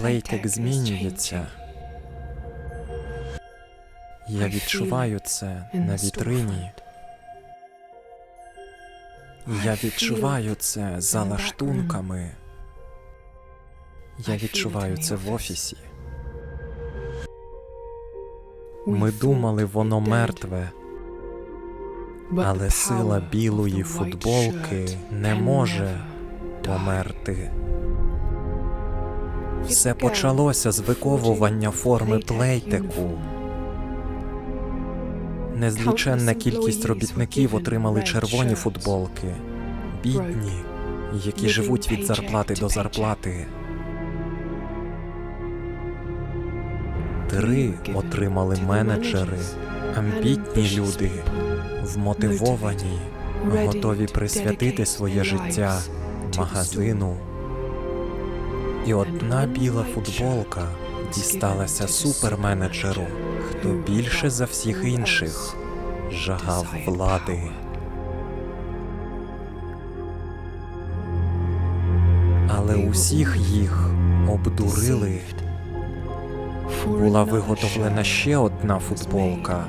Плейтек змінюється. Я відчуваю це на вітрині. Я відчуваю це за лаштунками. Я відчуваю це в офісі. Ми думали, воно мертве, але сила білої футболки не може померти. Все почалося з виковування форми плейтеку. Незліченна кількість робітників отримали червоні футболки, бідні, які живуть від зарплати до зарплати. Три отримали менеджери, амбітні люди, вмотивовані, готові присвятити своє життя магазину. І одна біла футболка дісталася суперменеджеру, хто більше за всіх інших жагав влади. Але усіх їх обдурили. Була виготовлена ще одна футболка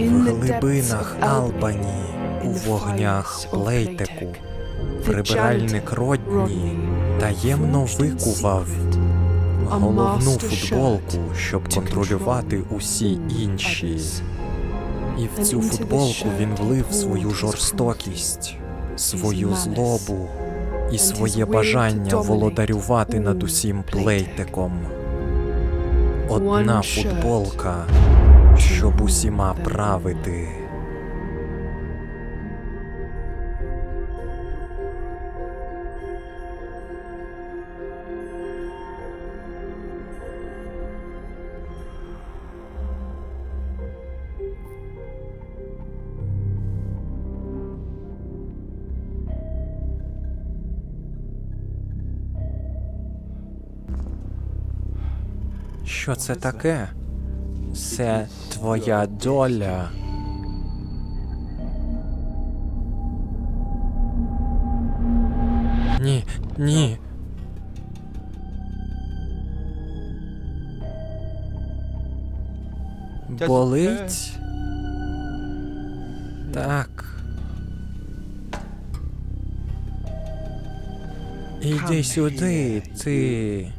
в глибинах Албані, у вогнях Лейтеку. Прибиральник Родні таємно викував головну футболку, щоб контролювати усі інші. І в цю футболку він влив свою жорстокість, свою злобу і своє бажання володарювати над усім плейтеком. Одна футболка, щоб усіма правити. Що це таке? Це твоя доля. Ні, ні. Болить? Так. Іди сюди, ти.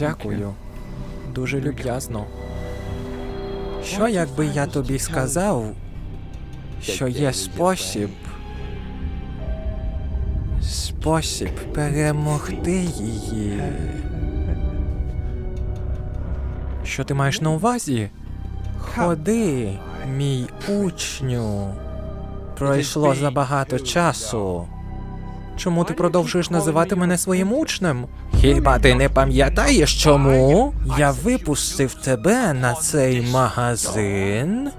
Дякую. Дуже люб'язно. Що якби я тобі сказав, що є спосіб. Спосіб перемогти її. Що ти маєш на увазі? Ходи, мій учню. Пройшло забагато часу. Чому ти продовжуєш називати мене своїм учнем? Хіба ти не пам'ятаєш чому? Я випустив тебе на цей магазин.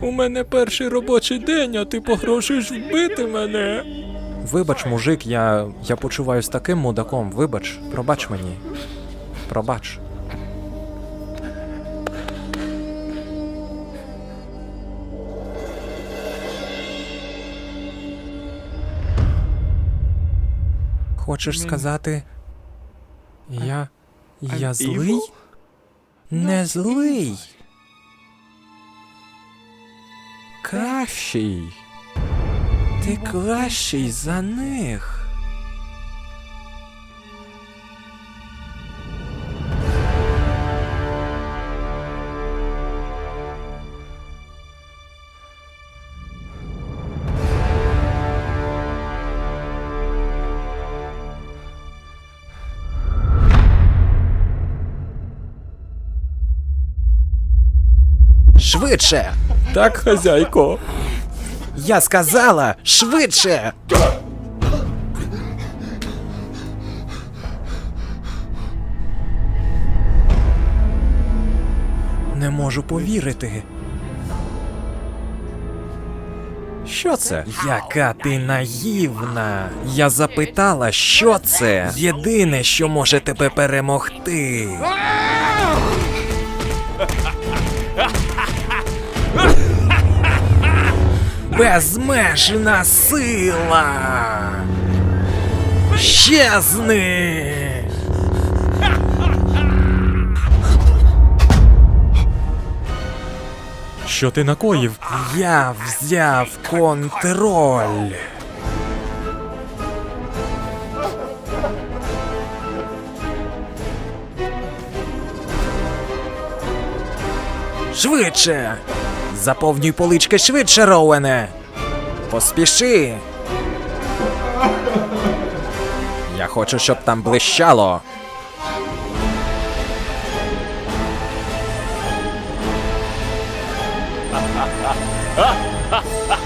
У мене перший робочий день, а ти погрожуєш вбити мене. Вибач, мужик, я. я почуваюсь таким мудаком. Вибач, пробач мені. Пробач. Хочеш сказати. Я. Я злий? Не злий. Кращий. Ти кращий за них. Швидше. Так, хазяйко. Я сказала швидше. Не можу повірити. Що це? Яка ти наївна. Я запитала, що це? Єдине, що може тебе перемогти. Безмежна сила. Щезни. Що ти накоїв? Я взяв контроль. Швидше! Заповнюй полички швидше, Роуене! Поспіши! Я хочу, щоб там блищало.